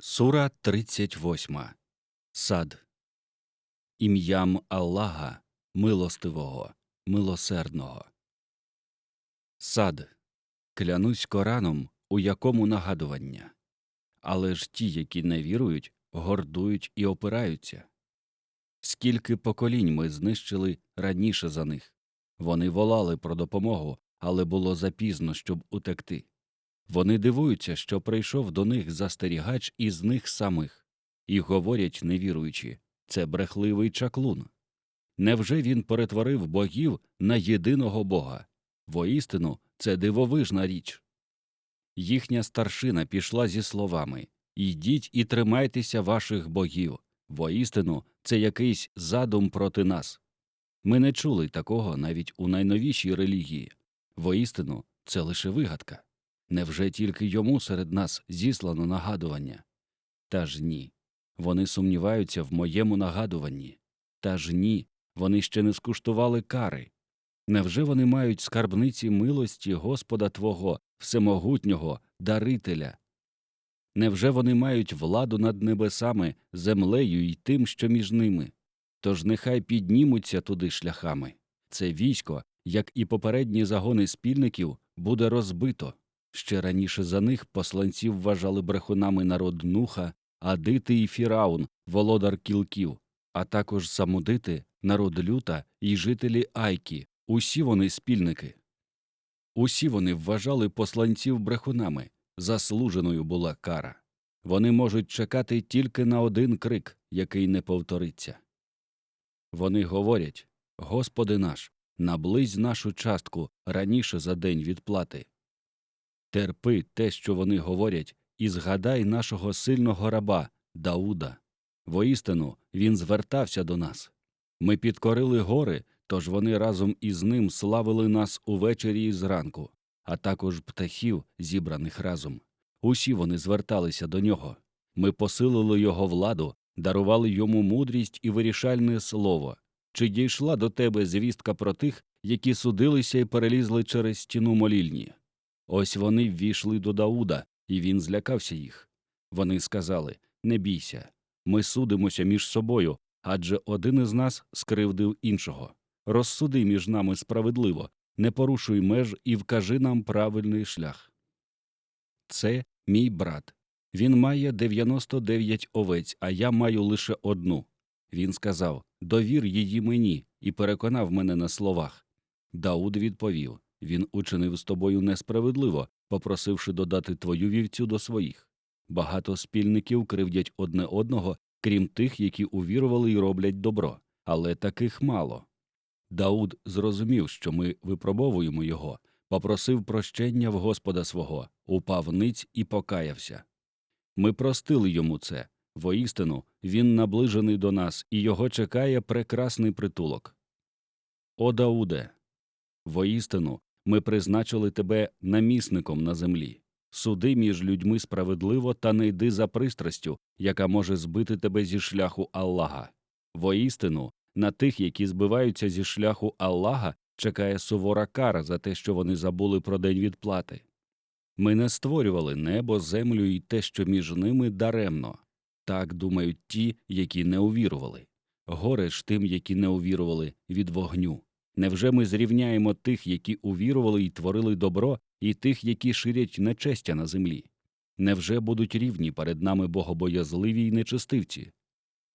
Сура 38. Сад. Ім'ям Аллаха, милостивого, милосердного. Сад. Клянусь Кораном, у якому нагадування. Але ж ті, які не вірують, гордують і опираються. Скільки поколінь ми знищили раніше за них. Вони волали про допомогу, але було запізно, щоб утекти. Вони дивуються, що прийшов до них застерігач із них самих, і говорять, невіруючи, це брехливий чаклун. Невже він перетворив богів на єдиного бога? Воістину, це дивовижна річ. Їхня старшина пішла зі словами Йдіть і тримайтеся ваших богів. Воістину, це якийсь задум проти нас. Ми не чули такого навіть у найновішій релігії. Воістину, це лише вигадка. Невже тільки йому серед нас зіслано нагадування? Та ж ні. Вони сумніваються в моєму нагадуванні. Та ж ні, вони ще не скуштували кари. Невже вони мають скарбниці милості Господа Твого, Всемогутнього, Дарителя? Невже вони мають владу над небесами, землею і тим, що між ними? Тож нехай піднімуться туди шляхами. Це військо, як і попередні загони спільників, буде розбито. Ще раніше за них посланців вважали брехунами народ Нуха, Адити і Фіраун, володар кілків, а також самудити, народ люта і жителі Айкі, усі вони спільники. Усі вони вважали посланців брехунами, заслуженою була кара. Вони можуть чекати тільки на один крик, який не повториться. Вони говорять Господи наш, наблизь нашу частку раніше за день відплати. Терпи те, що вони говорять, і згадай нашого сильного раба Дауда. Воістину, він звертався до нас. Ми підкорили гори, тож вони разом із ним славили нас увечері і зранку, а також птахів, зібраних разом. Усі вони зверталися до нього. Ми посилили його владу, дарували йому мудрість і вирішальне слово. Чи дійшла до тебе звістка про тих, які судилися і перелізли через стіну молільні? Ось вони ввійшли до Дауда, і він злякався їх. Вони сказали Не бійся, ми судимося між собою, адже один із нас скривдив іншого. Розсуди між нами справедливо, не порушуй меж і вкажи нам правильний шлях. Це мій брат. Він має 99 овець, а я маю лише одну. Він сказав Довір її мені і переконав мене на словах. Дауд відповів він учинив з тобою несправедливо, попросивши додати твою вівцю до своїх. Багато спільників кривдять одне одного, крім тих, які увірували і роблять добро, але таких мало. Дауд зрозумів, що ми випробовуємо його, попросив прощення в Господа свого, упав ниць і покаявся. Ми простили йому це. Воістину, він наближений до нас, і його чекає прекрасний притулок. О Дауде! Воістину, ми призначили тебе намісником на землі. Суди між людьми справедливо та не йди за пристрастю, яка може збити тебе зі шляху Аллаха. Воістину, на тих, які збиваються зі шляху Аллаха, чекає сувора кара за те, що вони забули про день відплати. Ми не створювали небо, землю і те, що між ними даремно. Так думають ті, які не увірували. Горе ж тим, які не увірували від вогню. Невже ми зрівняємо тих, які увірували і творили добро, і тих, які ширять нечестя на землі? Невже будуть рівні перед нами богобоязливі й нечистивці?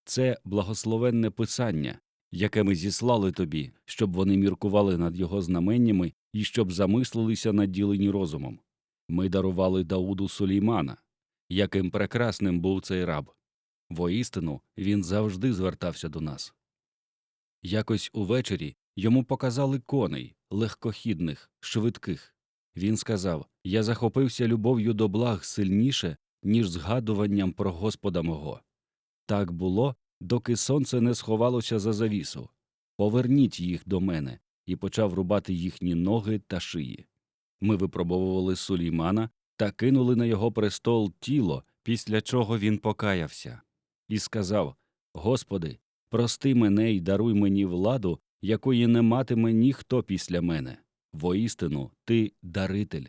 Це благословенне писання, яке ми зіслали тобі, щоб вони міркували над його знаменнями і щоб замислилися наділені розумом. Ми дарували Дауду Сулеймана. Яким прекрасним був цей раб. Воістину, він завжди звертався до нас. Якось увечері йому показали коней, легкохідних, швидких. Він сказав Я захопився любов'ю до благ сильніше, ніж згадуванням про Господа мого. Так було, доки сонце не сховалося за завісу. Поверніть їх до мене, і почав рубати їхні ноги та шиї. Ми випробовували Суліймана та кинули на його престол тіло, після чого він покаявся, і сказав Господи, прости мене і даруй мені владу, якої не матиме ніхто після мене. Воістину, ти даритель.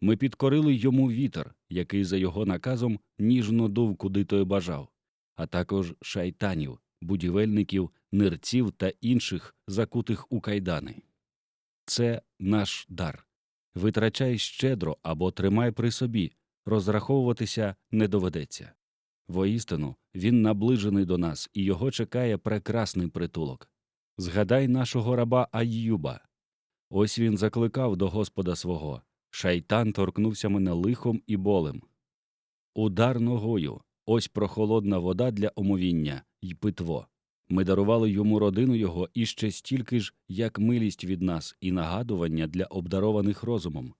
Ми підкорили йому вітер, який за його наказом ніжно дув, куди той бажав, а також шайтанів, будівельників, нирців та інших, закутих у кайдани. Це наш дар. Витрачай щедро або тримай при собі, розраховуватися не доведеться. Воістину, він наближений до нас, і його чекає прекрасний притулок. Згадай нашого раба Айюба. Ось він закликав до Господа свого. Шайтан торкнувся мене лихом і болем. Удар ногою ось прохолодна вода для омовіння й питво. Ми дарували йому родину його і ще стільки ж, як милість від нас, і нагадування для обдарованих розумом.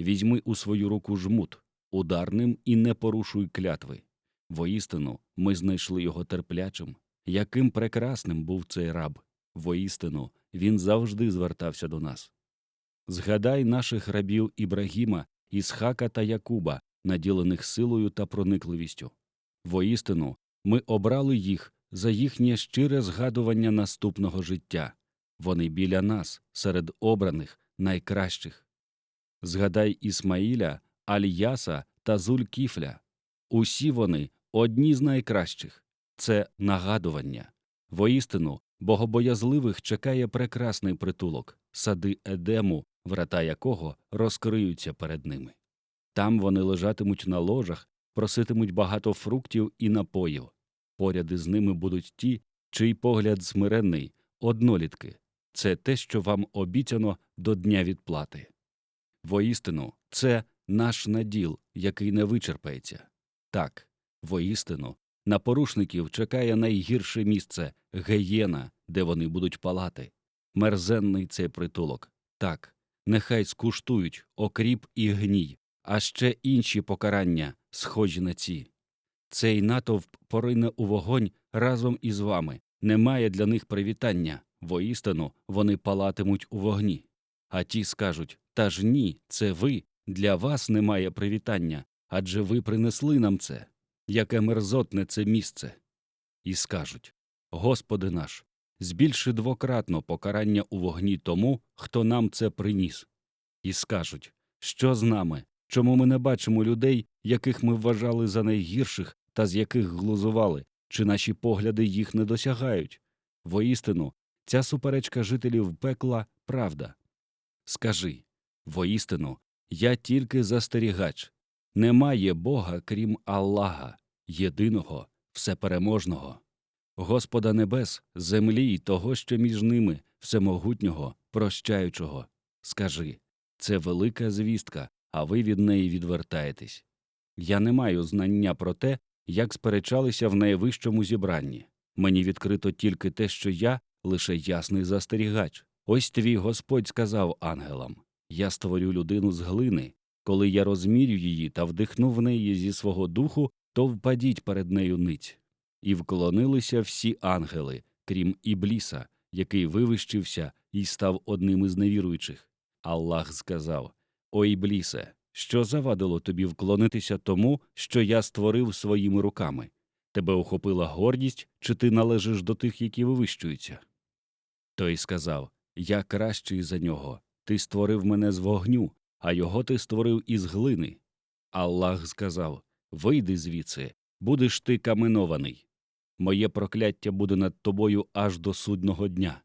Візьми у свою руку жмут, удар ним і не порушуй клятви. Воістину, ми знайшли його терплячим. Яким прекрасним був цей раб. Воістину, він завжди звертався до нас. Згадай наших рабів Ібрагіма, Ісхака та Якуба, наділених силою та проникливістю. Воістину, ми обрали їх за їхнє щире згадування наступного життя. Вони біля нас, серед обраних, найкращих. Згадай Ісмаїля, Аліяса та Зулькіфля. Усі вони одні з найкращих. Це нагадування. Воістину, богобоязливих чекає прекрасний притулок, сади Едему, врата якого розкриються перед ними. Там вони лежатимуть на ложах, проситимуть багато фруктів і напоїв. Поряд із ними будуть ті, чий погляд смиренний, однолітки. Це те, що вам обіцяно до дня відплати. Воістину, це наш наділ, який не вичерпається. Так, воістину, на порушників чекає найгірше місце геєна, де вони будуть палати. Мерзенний цей притулок. Так, нехай скуштують окріп і гній, а ще інші покарання, схожі на ці. Цей натовп порине у вогонь разом із вами. Немає для них привітання, воістину вони палатимуть у вогні. А ті скажуть Та ж ні, це ви, для вас немає привітання, адже ви принесли нам це. Яке мерзотне це місце. І скажуть Господи наш, збільши двократно покарання у вогні тому, хто нам це приніс. І скажуть Що з нами? Чому ми не бачимо людей, яких ми вважали за найгірших та з яких глузували, чи наші погляди їх не досягають? Воістину, ця суперечка жителів пекла правда. Скажи воістину, я тільки застерігач. Немає Бога, крім Аллаха, єдиного, всепереможного, Господа небес, землі й того, що між ними, всемогутнього, прощаючого. Скажи це велика звістка, а ви від неї відвертаєтесь. Я не маю знання про те, як сперечалися в найвищому зібранні. Мені відкрито тільки те, що я лише ясний застерігач. Ось твій Господь сказав ангелам Я створю людину з глини. Коли я розмірю її та вдихну в неї зі свого духу, то впадіть перед нею ниць. І вклонилися всі ангели, крім Ібліса, який вивищився і став одним із невіруючих. Аллах сказав О Іблісе, що завадило тобі вклонитися тому, що я створив своїми руками? Тебе охопила гордість, чи ти належиш до тих, які вивищуються? Той сказав Я кращий за нього. Ти створив мене з вогню, а його ти створив із глини. Аллах сказав Вийди звідси, будеш ти каменований. Моє прокляття буде над тобою аж до судного дня.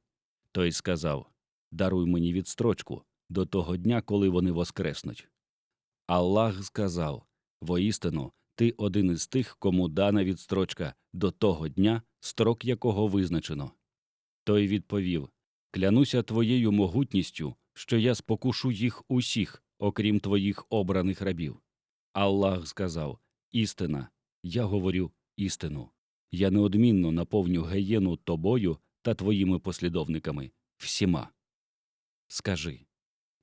Той сказав Даруй мені відстрочку до того дня, коли вони воскреснуть. Аллах сказав Воістину, ти один із тих, кому дана відстрочка до того дня, строк якого визначено. Той відповів Клянуся твоєю могутністю, що я спокушу їх усіх, окрім твоїх обраних рабів. Аллах сказав Істина, я говорю істину. Я неодмінно наповню геєну тобою та твоїми послідовниками всіма. Скажи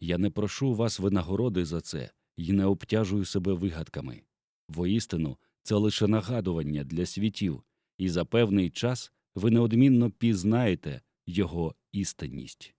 я не прошу вас винагороди за це і не обтяжую себе вигадками. Воістину, це лише нагадування для світів, і за певний час ви неодмінно пізнаєте його істинність.